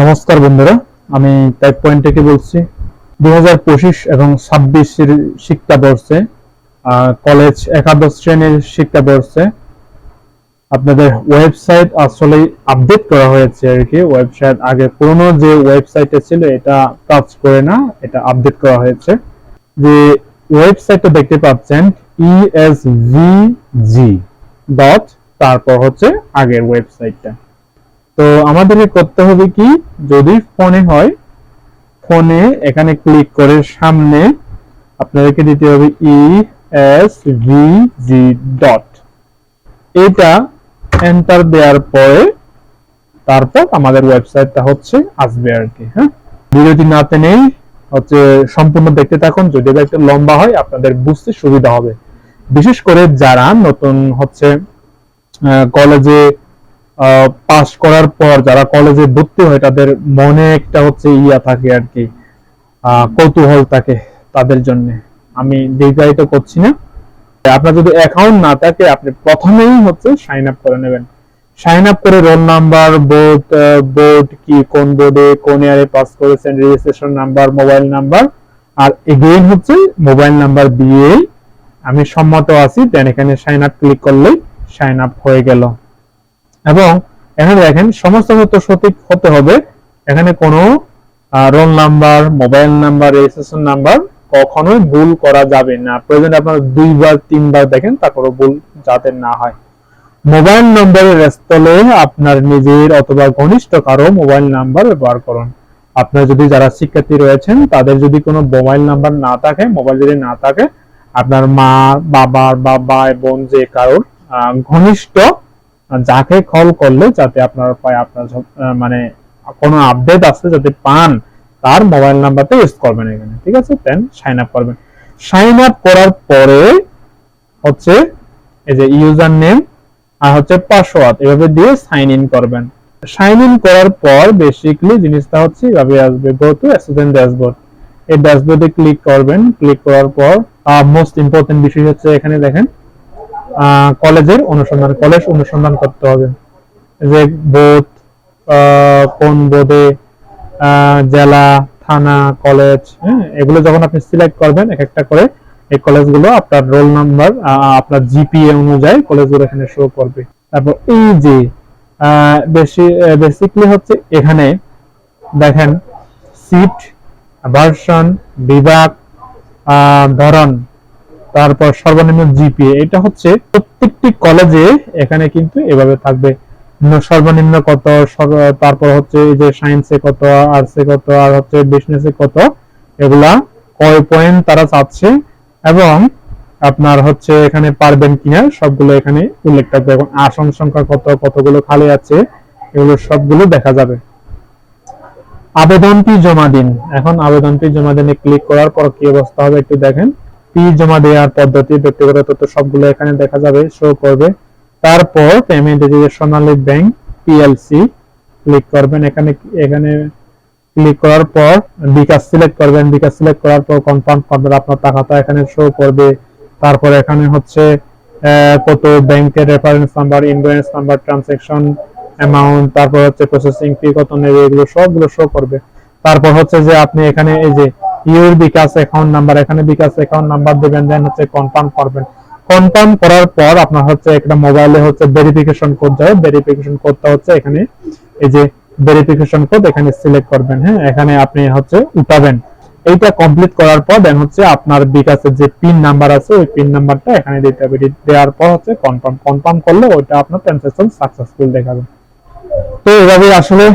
নমস্কার বন্ধুরা, আমি টাইপ পয়েন্ট থেকে বলছি? দুই হাজার পঁচিশ এবং ছাব্বিশের শিক্ষাবর্ষে কলেজ একাদশ শ্রেণির শিক্ষাবর্ষে আপনাদের ওয়েবসাইট আসলে আপডেট করা হয়েছে আর কি। ওয়েবসাইট আগে পুরনো যে ওয়েবসাইটে ছিল, এটা কাজ করে না, এটা আপডেট করা হয়েছে। যে ওয়েবসাইটটা দেখতে পাচ্ছেন E ইএসভিজি ডট তারপর হচ্ছে আগের ওয়েবসাইটটা তো আমাদেরকে করতে হবে কি? যদি ফোনে হয়, ফোনে এখানে ক্লিক করে সামনে আপনাদেরকে দিতে হবে E S V G dot এটা এন্টার দেওয়ার পরে তারপর আমাদের ওয়েবসাইটটা হচ্ছে আসবে আর কি হ্যাঁ? ভিডিওটি না টেনেই হচ্ছে সম্পূর্ণ দেখতে থাকুন, যদি একটু লম্বা হয় আপনাদের বুঝতে সুবিধা হবে। বিশেষ করে যারা নতুন হচ্ছে কলেজে পাস করার পর যারা কলেজে ভর্তি হয়, তাদের মনে একটা হচ্ছে ইয়া থাকে আর কি কৌতূহল থাকে তাদের জন্য। আমি দীর্ঘায়িত করছি না। আপনার যদি অ্যাকাউন্ট না থাকে, আপনি প্রথমেই হচ্ছে সাইন আপ করে নেবেন। সাইন আপ করে রোল নাম্বার বোর্ড বোর্ড কি, কোন বোর্ডে কোন ইয়ারে পাস করেছেন রেজিস্ট্রেশন নাম্বার মোবাইল নাম্বার আর এগেইন হচ্ছে মোবাইল নাম্বার দিয়ে আমি সম্মত আছি দেন এখানে সাইন আপ ক্লিক করলেই সাইন আপ হয়ে গেল। এবং এখানে দেখেন সমস্ত তথ্য সঠিক হতে হবে। এখানে কোনো roll number, mobile number, registration number কখনোই ভুল করা যাবে না। প্রয়োজন আপনারা দুইবার, তিনবার দেখেন তারপরে ভুল যাতে না হয়। মোবাইল নম্বরের স্থলে আপনার নিজের অথবা ঘনিষ্ঠ কারও মোবাইল নাম্বার ব্যবহার করুন। আপনার যদি যারা শিক্ষার্থী রয়েছেন, তাদের যদি কোনো মোবাইল নাম্বার না থাকে, মোবাইল যদি না থাকে, আপনার মা, বাবার বা ভাই বোন যে কারোর ঘনিষ্ঠ যাকে কল করলে যাতে আপনার পায় আপনার মানে কোনো আপডেট আছে যাতে পান, তার মোবাইল নাম্বারটা ইউজ করবেন এখানে, ঠিক আছে? দেন সাইন আপ করবেন। সাইন আপ করার পরে হচ্ছে এই যে ইউজার নেম আর হচ্ছে পাসওয়ার্ড এভাবে দিয়ে সাইন ইন করবেন। সাইন ইন করার পর বেসিক্যালি জিনিসটা হচ্ছে এভাবে আসবে। গো টু স্টুডেন্ট ড্যাশবোর্ড এই ড্যাশবোর্ডে ক্লিক করবেন। ক্লিক করার পর মোস্ট ইম্পর্টেন্ট বিষয় হচ্ছে এখানে দেখেন কলেজের অনুসন্ধান, কলেজ অনুসন্ধান করতে হবে। যে বোর্ড কোন বোর্ডে জেলা, থানা, কলেজ হ্যাঁ এগুলো যখন আপনি সিলেক্ট করবেন, এক একটা করে এই কলেজগুলো আপনার রোল নাম্বার আপনার জিপিএ অনুযায়ী কলেজগুলো এখানে শো করবে। তারপর এই যে বেশি বেসিকলি হচ্ছে এখানে দেখেন সিট ভার্সন বিভাগ ধরন। তারপর সর্বনিম্ন জিপিএ এটা হচ্ছে প্রত্যেকটি কলেজে এখানে কিন্তু এভাবে থাকবে। সর্বনিম্ন কত তারপর হচ্ছে যে সায়েন্সে কত আর্টসে কত, আর হচ্ছে বিজনেসে কত, এগুলা কয় পয়েন্ট তারা চাচ্ছে, এবং আপনার হচ্ছে এখানে পারবেন কিনা সবগুলো এখানে উল্লেখ থাকবে। এবং আসন সংখ্যা কত, কতগুলো খালি আছে, এগুলো সবগুলো দেখা যাবে। আবেদনটি জমা দিন। এখন আবেদনটি জমা দিনে ক্লিক করার পর কি অবস্থা হবে একটু দেখেন। ফি জমা দেওয়ার পদ্ধতি, ব্যক্তিগত তথ্য সবগুলো এখানে দেখা যাবে শো করবে। তারপর পেমেন্ট যে সোনালী ব্যাংক পিএলসি ক্লিক করবেন। এখানে এখানে ক্লিক করার পর বিকাশ সিলেক্ট করবেন। বিকাশ সিলেক্ট করার পর কনফার্ম করবেন আপনার টাকাটা এখানে শো করবে। তারপর এখানে হচ্ছে কত ব্যাংকের reference number invoice number transaction amount তারপর হচ্ছে প্রসেসিং ফি কত নেবে, এগুলো সবগুলো শো করবে। তারপর হচ্ছে যে আপনি এখানে এই যে ইউর বিকাশ অ্যাকাউন্ট নাম্বার এখানে বিকাশ অ্যাকাউন্ট নাম্বার দেবেন দেন হচ্ছে কনফার্ম করবেন। কনফার্ম করার পর আপনার হচ্ছে একটা মোবাইলে হচ্ছে ভেরিফিকেশন কোড যাবে। ভেরিফিকেশন কোডটা হচ্ছে এখানে এই যে ভেরিফিকেশন কোড এখানে সিলেক্ট করবেন হ্যাঁ? এখানে আপনি হচ্ছে উঠাবেন। এইটা কমপ্লিট করার পর দেন হচ্ছে আপনার বিকাশের যে পিন নাম্বার আছে, ওই পিন নাম্বারটা এখানে দিতে হবে। দেওয়ার পর হচ্ছে কনফার্ম কনফার্ম করলে ওইটা আপনার ট্রানজাকশন সাকসেসফুল দেখাবে। তো এভাবে আসলে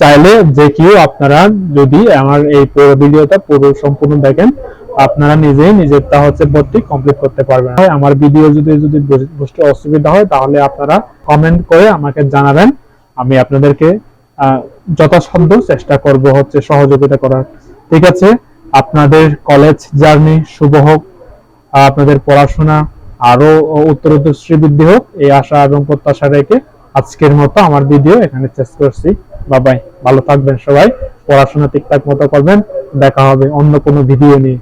চাইলে যে কেউ আপনারা যদি আমার এই পুরো ভিডিওটা পুরো সম্পূর্ণ দেখেন, আপনারা নিজেই নিজেরটা হচ্ছে ভর্তি কমপ্লিট করতে পারবেন। আমার ভিডিও যদি যদি বুঝতে অসুবিধা হয়, তাহলে আপনারা কমেন্ট করে আমাকে জানাবেন। আমি আপনাদেরকে যথাসাধ্য চেষ্টা করব হচ্ছে সহযোগিতা করার। ঠিক আছে? আপনাদের কলেজ জার্নি শুভ হোক, আপনাদের পড়াশোনা আরও উত্তরোত্তর শ্রীবৃদ্ধি হোক, এই আশা এবং প্রত্যাশা রেখে আজকের মতো আমার ভিডিও এখানে শেষ করছি। বাবাই ভালো থাকবেন সবাই পড়াশোনা ঠিকঠাক মতো করবেন দেখা হবে অন্য কোনো ভিডিও নিয়ে।